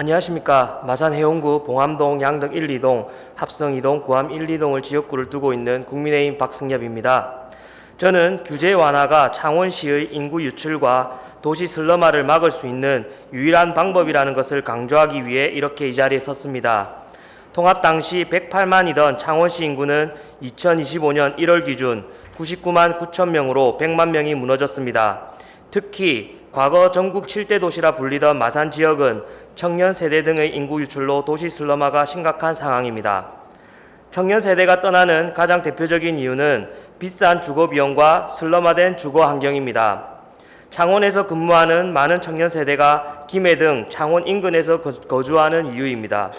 안녕하십니까. 마산 해운구 봉암동 양덕 1, 2동, 합성 2동, 구암 1, 2동을 지역구를 두고 있는 국민의힘 박승엽입니다. 저는 규제 완화가 창원시의 인구 유출과 도시 슬럼화를 막을 수 있는 유일한 방법이라는 것을 강조하기 위해 이렇게 이 자리에 섰습니다. 통합 당시 108만이던 창원시 인구는 2025년 1월 기준 99만 9천 명으로 100만 명이 무너졌습니다. 특히 과거 전국 7대 도시라 불리던 마산 지역은 청년 세대 등의 인구 유출로 도시 슬럼화가 심각한 상황입니다. 청년 세대가 떠나는 가장 대표적인 이유는 비싼 주거 비용과 슬럼화된 주거 환경입니다. 창원에서 근무하는 많은 청년 세대가 김해 등 창원 인근에서 거- 거주하는 이유입니다.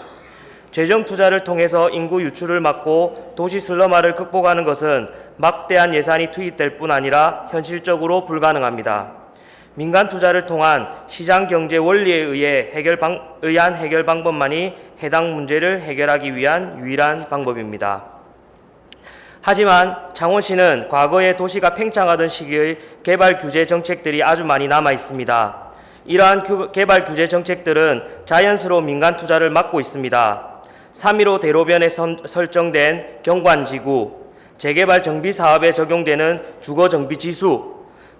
재정 투자를 통해서 인구 유출을 막고 도시 슬럼화를 극복하는 것은 막대한 예산이 투입될 뿐 아니라 현실적으로 불가능합니다. 민간 투자를 통한 시장 경제 원리에 의해 해결 방, 의한 해결 방법만이 해당 문제를 해결하기 위한 유일한 방법입니다. 하지만 창원시는 과거에 도시가 팽창하던 시기의 개발 규제 정책들이 아주 많이 남아 있습니다. 이러한 규- 개발 규제 정책들은 자연스러운 민간 투자를 막고 있습니다. 3.15 대로변에 선- 설정된 경관지구, 재개발 정비 사업에 적용되는 주거 정비 지수,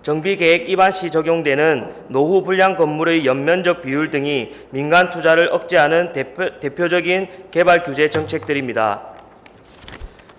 정비 계획 입안 시 적용되는 노후 불량 건물의 연면적 비율 등이 민간 투자를 억제하는 대표, 대표적인 개발 규제 정책들입니다.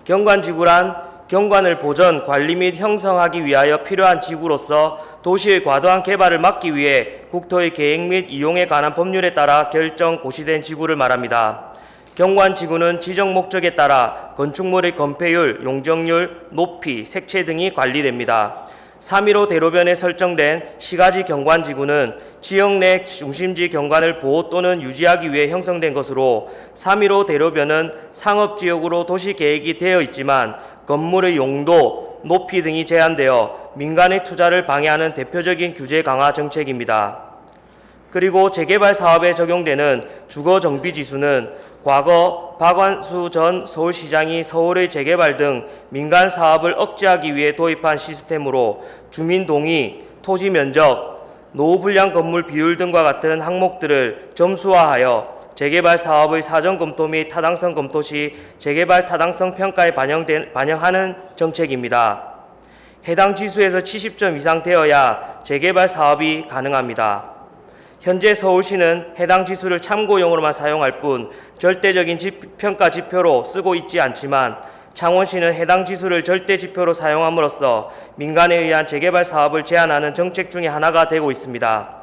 경관 지구란 경관을 보전, 관리 및 형성하기 위하여 필요한 지구로서 도시의 과도한 개발을 막기 위해 국토의 계획 및 이용에 관한 법률에 따라 결정 고시된 지구를 말합니다. 경관 지구는 지정 목적에 따라 건축물의 건폐율, 용적률, 높이, 색채 등이 관리됩니다. 3.15 대로변에 설정된 시가지 경관지구는 지역 내 중심지 경관을 보호 또는 유지하기 위해 형성된 것으로 3.15 대로변은 상업지역으로 도시계획이 되어 있지만 건물의 용도, 높이 등이 제한되어 민간의 투자를 방해하는 대표적인 규제 강화 정책입니다. 그리고 재개발 사업에 적용되는 주거 정비 지수는 과거 박완수 전 서울시장이 서울의 재개발 등 민간 사업을 억제하기 위해 도입한 시스템으로 주민 동의, 토지 면적, 노후 불량 건물 비율 등과 같은 항목들을 점수화하여 재개발 사업의 사전 검토 및 타당성 검토 시 재개발 타당성 평가에 반영된, 반영하는 정책입니다. 해당 지수에서 70점 이상 되어야 재개발 사업이 가능합니다. 현재 서울시는 해당 지수를 참고용으로만 사용할 뿐 절대적인 지- 평가 지표로 쓰고 있지 않지만 창원시는 해당 지수를 절대 지표로 사용함으로써 민간에 의한 재개발 사업을 제한하는 정책 중의 하나가 되고 있습니다.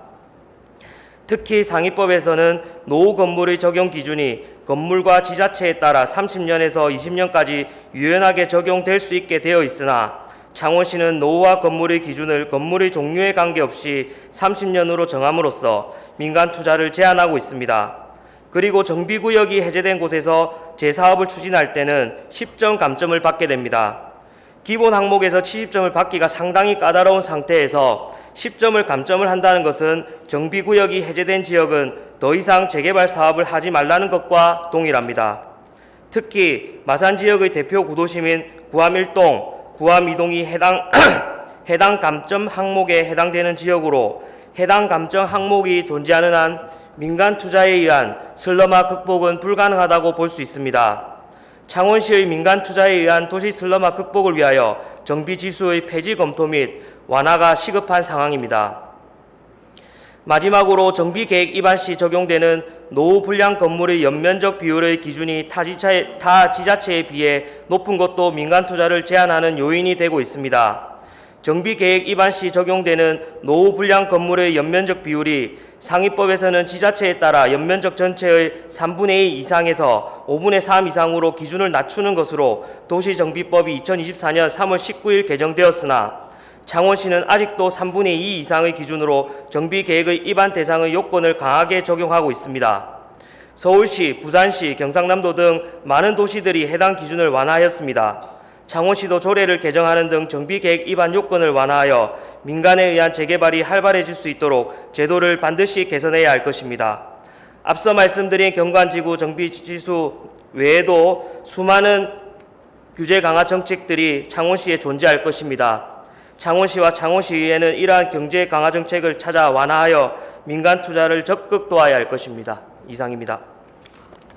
특히 상위법에서는 노후 건물의 적용 기준이 건물과 지자체에 따라 30년에서 20년까지 유연하게 적용될 수 있게 되어 있으나 창원 시는 노후와 건물의 기준을 건물의 종류에 관계없이 30년으로 정함으로써 민간 투자를 제한하고 있습니다. 그리고 정비구역이 해제된 곳에서 재사업을 추진할 때는 10점 감점을 받게 됩니다. 기본 항목에서 70점을 받기가 상당히 까다로운 상태에서 10점을 감점을 한다는 것은 정비구역이 해제된 지역은 더 이상 재개발 사업을 하지 말라는 것과 동일합니다. 특히 마산 지역의 대표 구도시민 구암 1동, 구암 2동이 해당 해당 감점 항목에 해당되는 지역으로 해당 감점 항목이 존재하는 한 민간 투자에 의한 슬럼화 극복은 불가능하다고 볼 수 있습니다. 창원시의 민간 투자에 의한 도시 슬럼화 극복을 위하여 정비 지수의 폐지 검토 및 완화가 시급한 상황입니다. 마지막으로 정비 계획 입안 시 적용되는 노후 불량 건물의 연면적 비율의 기준이 타, 지자체, 타 지자체에 비해 높은 것도 민간 투자를 제한하는 요인이 되고 있습니다. 정비 계획 입안 시 적용되는 노후 불량 건물의 연면적 비율이 상위법에서는 지자체에 따라 연면적 전체의 3분의 2 이상에서 5분의 3 이상으로 기준을 낮추는 것으로 도시정비법이 2024년 3월 19일 개정되었으나 창원시는 아직도 3분의 2 이상의 기준으로 정비 계획의 입안 대상의 요건을 강하게 적용하고 있습니다. 서울시, 부산시, 경상남도 등 많은 도시들이 해당 기준을 완화하였습니다. 창원시도 조례를 개정하는 등 정비 계획 위반 요건을 완화하여 민간에 의한 재개발이 활발해질 수 있도록 제도를 반드시 개선해야 할 것입니다. 앞서 말씀드린 경관지구 정비 지수 외에도 수많은 규제 강화 정책들이 창원시에 존재할 것입니다. 창원시와 창원시의회는 이러한 경제 강화 정책을 찾아 완화하여 민간 투자를 적극 도와야 할 것입니다. 이상입니다.